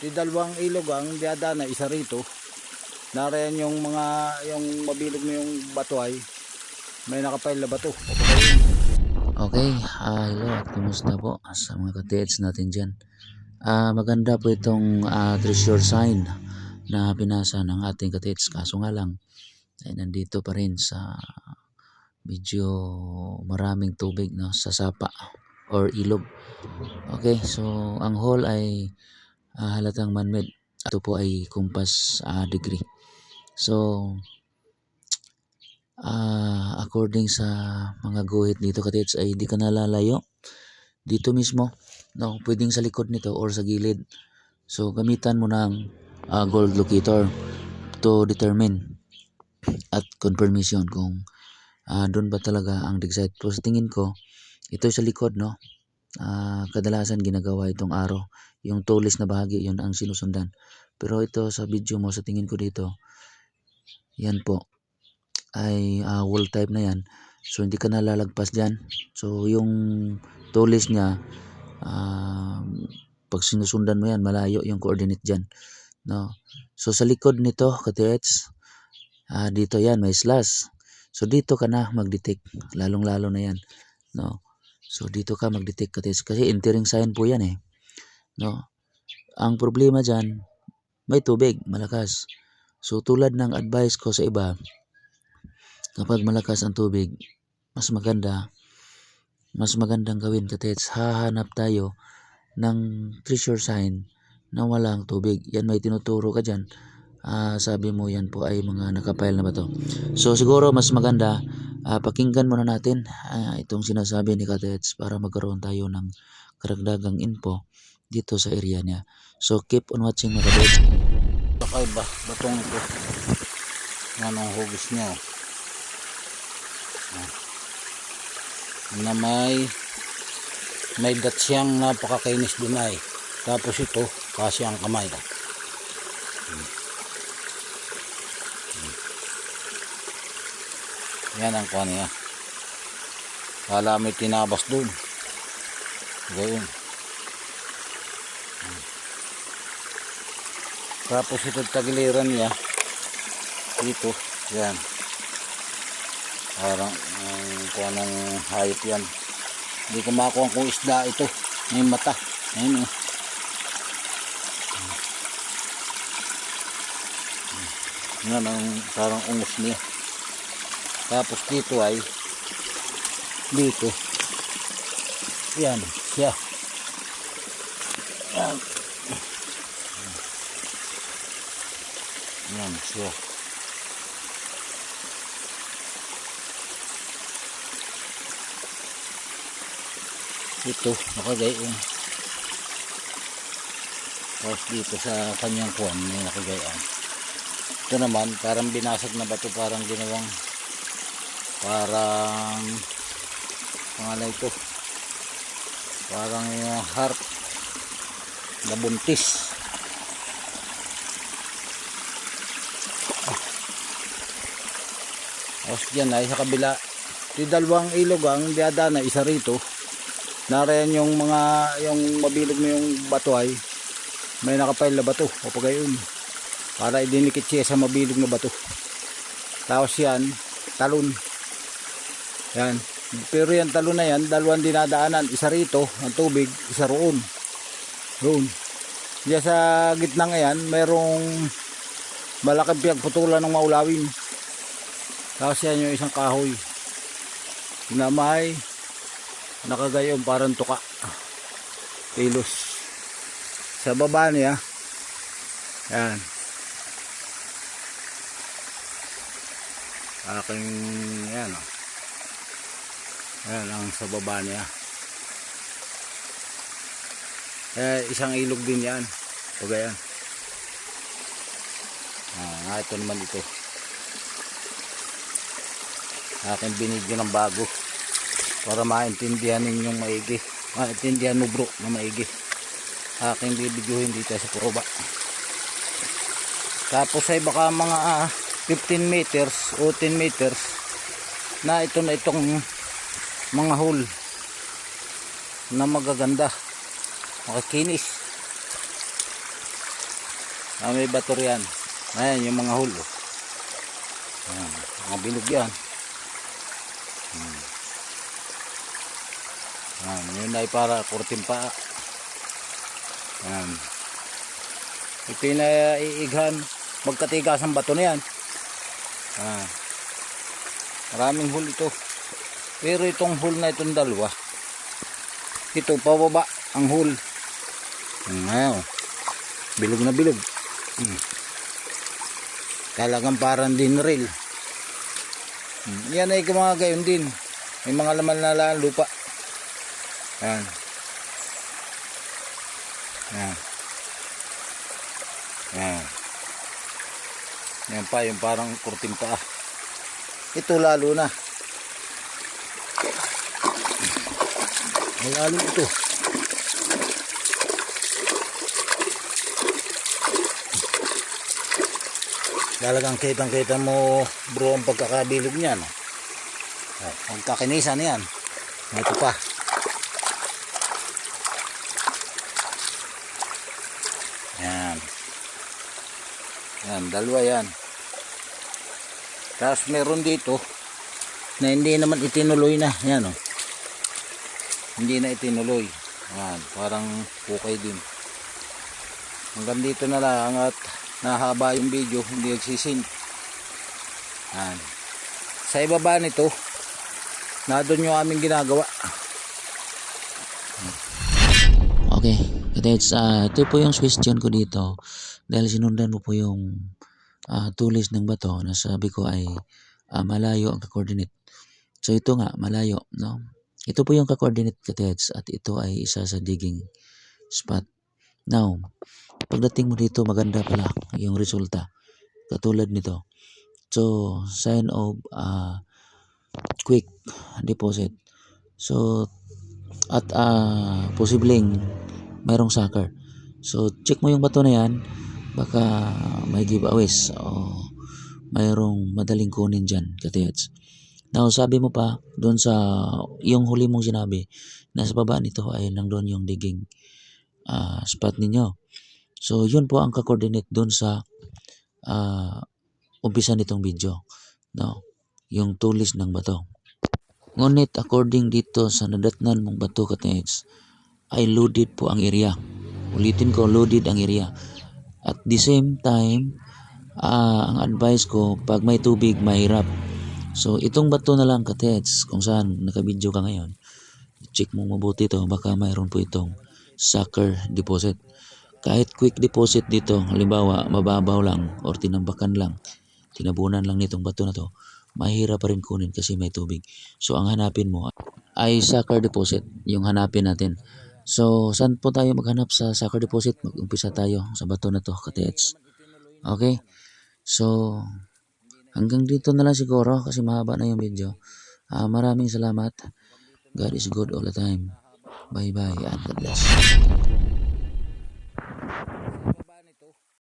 Di dalawang ilog ang diadana, isa rito. Narayan yung mga, yung mabilog na yung bato ay may nakapail na bato. Okay, ah, hello at kumusta po sa mga ka natin dyan. Ah, maganda po itong ah, treasure sign na binasa ng ating ka kaso nga lang ay nandito pa rin sa medyo maraming tubig no, sa sapa or ilog. Okay, so ang hole ay ah, halatang man-made. Ito po ay kumpas ah, degree. So, ah according sa mga guhit dito katits ay hindi ka nalalayo dito mismo no? Pwedeng sa likod nito or sa gilid. So gamitan mo ng ah, gold locator to determine at confirmation kung ah, doon ba talaga ang dig site pero sa tingin ko ito sa likod no? Ah, kadalasan ginagawa itong araw yung tulis na bahagi yun ang sinusundan pero ito sa video mo sa tingin ko dito yan po ay ah, wall type na yan. So hindi ka nalalagpas diyan. So yung tulis niya ah, pag sinusundan mo yan malayo yung coordinate diyan. No. So sa likod nito, katets, ah, dito yan may slash. So dito ka na mag-detect, lalong-lalo na yan. No. So dito ka mag-detect katets kasi entering sign po yan eh. No. Ang problema diyan, may tubig, malakas. So tulad ng advice ko sa iba, kapag malakas ang tubig, mas maganda, mas magandang gawin katets, hahanap tayo ng treasure sign na walang tubig. Yan may tinuturo ka dyan. Ah, sabi mo yan po ay mga nakapile na bato. So siguro mas maganda, ah, pakinggan muna natin ah, itong sinasabi ni Katets para magkaroon tayo ng karagdagang info dito sa area niya. So keep on watching mga Katets. Sakay ba, batong ito. Yan ang hugis niya. Ah. Na may may datsiyang napakakainis din ay. Tapos ito, kasi ang kamay. ah. Hmm. Yan ang kuha niya. Kala may tinabas doon. Gayun. Tapos ito tagiliran niya. Dito. Yan. Parang um, kung anong hayop yan. Hindi ko makakuha kung isda ito. May mata. Ayun oh. Yan ang parang ungos niya. Tapos dito ay dito. Yan. Siya. Yan. Yan siya. Ito, nakagayon. Tapos dito sa kanyang kuwan, may nakagayan. Ito naman, parang binasag na bato, parang ginawang parang pangalay ito. Parang yung harp na buntis. Tapos dyan ay sa kabila. Di dalawang ilog ang diadana, isa rito. Narayan yung mga, yung mabilog na yung bato ay may nakapail na bato. O pagayon. Para idinikit siya sa mabilog na bato. Tapos yan, talon. Yan. Pero yan talon na yan, dalawang dinadaanan. Isa rito, ang tubig, isa roon. Roon. Diyan sa gitna ngayon, mayroong malaking pinagputulan ng maulawin. Tapos yan yung isang kahoy. Na may nakagayon parang tuka. Kilos. Sa baba niya yan. Aking yan o yan ang sa baba niya. Eh, isang ilog din yan. Pag yan ah, ito naman ito aking binidyo ng bago para maintindihan ninyong maigi maintindihan mo bro na maigi aking bibidyohin dito sa kuroba tapos ay baka mga ah, 15 meters o 10 meters na ito na itong mga hole na magaganda makikinis Ah, may bato riyan. Ayan, yung mga hulo. Ayan, mga bilog yan. Hmm. Ayan, yun ay para kurting pa. Ayan. Ito yung naiighan. Magkatigas ang bato na yan. Ayan. Maraming hul ito. Pero itong hul na itong dalawa. Ito, pababa ang hul. Hmm, Ayan. oh. Bilog na bilog. Hmm. Talagang parang din rail. Hmm. Yan ay mga gayon din. May mga laman na lang lupa. Yan. Yan. Yan. Yan pa, yung parang kurting pa. Ito lalo na. Lalo ito. Talagang kitang kita mo bro ang pagkakabilog niyan. Oh, ang kakinisan yan. Ito pa. Yan. Yan, dalawa yan. Tapos meron dito na hindi naman itinuloy na. Yan oh. Hindi na itinuloy. Yan, parang kukay din. Hanggang dito na lang at nahaba yung video, hindi nagsisync. Yan. Sa ibaba nito, na doon yung aming ginagawa. Okay. Katets, ah ito po yung question ko dito. Dahil sinundan mo po yung ah, tulis ng bato na sabi ko ay ah, malayo ang ka-coordinate. So ito nga, malayo. No? Ito po yung ka-coordinate katets at ito ay isa sa digging spot. Now, pagdating mo dito maganda pala yung resulta. Katulad nito. So, sign of ah, quick deposit. So, at ah, posibleng mayroong sucker. So, check mo yung bato na yan. Baka may giveaways o mayroong madaling kunin dyan, katiyats. Now, sabi mo pa, doon sa, yung huli mong sinabi, nasa baba nito ay nandun yung digging ah, spot ninyo. So, yun po ang ka-coordinate doon sa ah, umpisa nitong video. No? Yung tulis ng bato. Ngunit according dito sa nadatnan mong bato katiyats, ay loaded po ang area. Ulitin ko, loaded ang area. At the same time, ah, ang advice ko, pag may tubig, mahirap. So, itong bato na lang katets, kung saan nakabidyo ka ngayon, check mo mabuti to, baka mayroon po itong sucker deposit. Kahit quick deposit dito, halimbawa, mababaw lang or tinambakan lang, tinabunan lang nitong bato na to, mahirap pa rin kunin kasi may tubig. So, ang hanapin mo ay sucker deposit, yung hanapin natin. So, saan po tayo maghanap sa sucker deposit? Mag-umpisa tayo sa bato na to, katets. Okay? So, hanggang dito na lang siguro kasi mahaba na yung video. Ah, maraming salamat. God is good all the time. Bye-bye and God bless.